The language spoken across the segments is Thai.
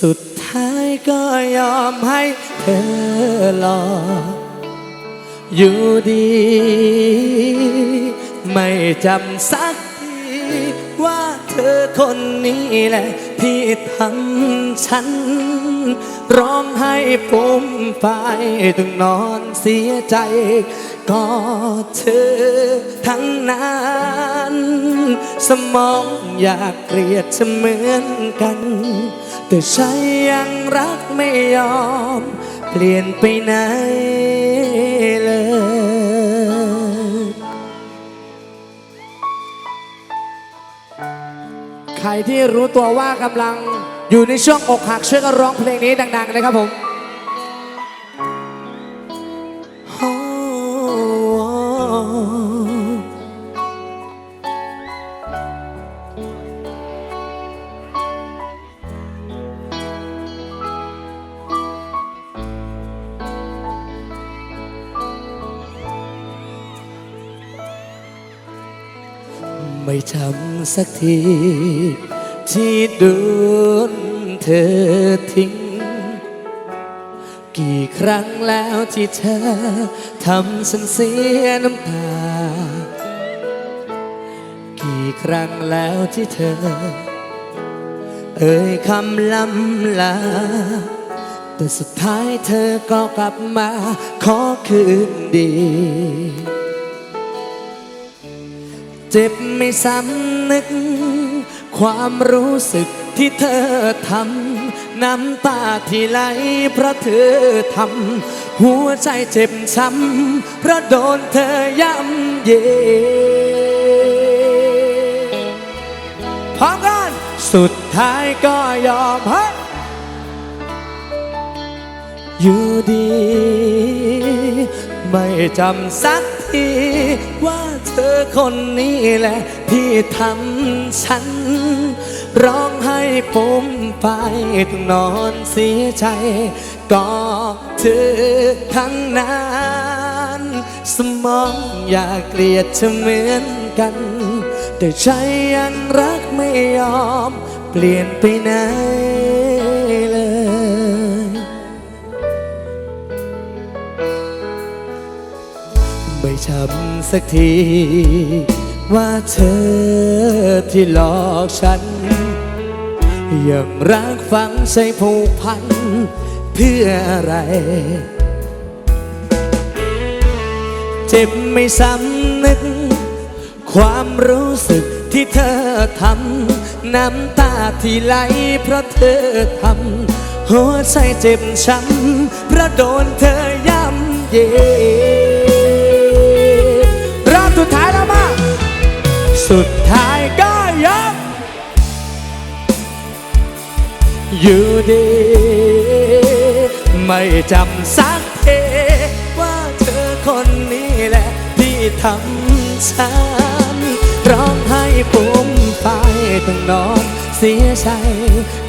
สุดท้ายก็ยอมให้เธอรออยู่ดี ไม่จำสักทีว่าเธอคนนี้แหละที่ทำฉัน ร้องไห้ผมไปต้องนอนเสียใจ ก็เธอทั้งนั้นสมองอยากเกลียดเสมือนกัน แต่ใจยังรักไม่ยอม เปลี่ยนไปไหนเลยใครที่รู้ตัวว่ากำลังอยู่ในช่วงอกหักช่วยกันร้องเพลงนี้ดังๆเลยครับผม ไม่จำสักที ที่โดนเธอทิ้ง กี่ครั้งแล้วที่เธอทำฉันเสียน้ำตา กี่ครั้งแล้วที่เธอ เอ่ยคำลำลา แต่สุดท้ายเธอก็กลับมาขอคืนดี เจ็บไม่สำนึก ความรู้สึกที่เธอทำน้ำตาที่ไหลเพราะเธอทำหัวใจเจ็บช้ำเพราะโดนเธอย่ำเยพร้อมกันสุดท้ายก็ยอมให้อยู่ดี ไม่จำสักทีว่า เธอคนนี้แหละที่ทำฉัน ร้องให้ผมไปต้องนอนเสียใจ ก็เธอทั้งนั้น สมองอยากเกลียดเธอเหมือนกัน แต่ใจยังรักไม่ยอม เปลี่ยนไปไหน ไม่ช้ำสักที ว่าเธอที่หลอกฉัน ยังรักฝังใจผูกพัน เพื่ออะไร เจ็บไม่ซ้ำนึก ความรู้สึกที่เธอทำน้ำตาที่ไหลเพราะเธอทำหัวใจเจ็บช้ำเพราะโดนเธอย่ำเยร สุดท้ายก็ยอมอยู่ดี ไม่จำสักเทว่าเธอคนนี้แหละ ที่ทำฉันร้องไห้ปุ่มไปต้องนอนเสียใจ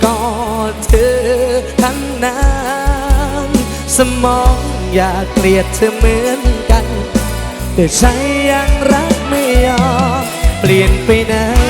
ก็เธอทั้งนั้นสมองอยากเกลียดเธอเหมือนกัน แต่ใจยังรัก ปลี่ยนไปไหน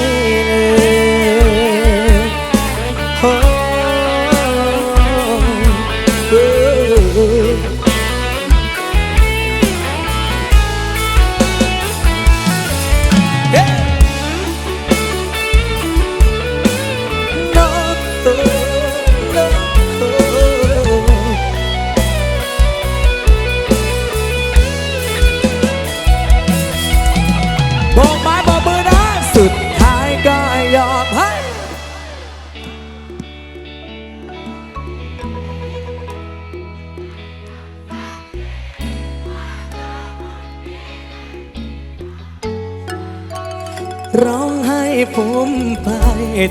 ร้องไห้ผมไป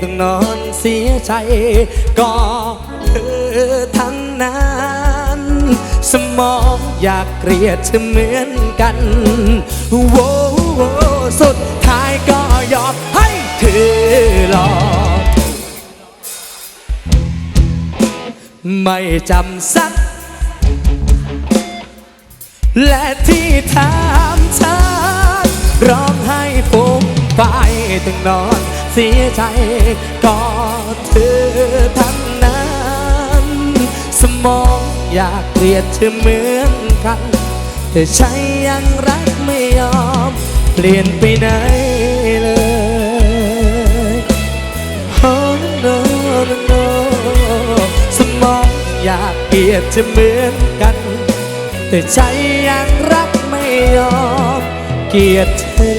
ต้องนอนเสียใจก็เธอทั้งนั้น สมองอยากเกลียดเธอเหมือนกันโว้โสุดท้ายก็ยอมให้เธอหลอกไม่จำสัก และที่ถามฉันร้อง ไปต้องนอนเสียใจก็เธอทั้งนั้น สมองอยากเกลียดเธอเหมือนกัน แต่ใจยังรักไม่ยอม เปลี่ยนไปไหนเลย Oh no no no สมองอยากเกลียดเธอเหมือนกัน แต่ใจยังรักไม่ยอม เกลียดเธอ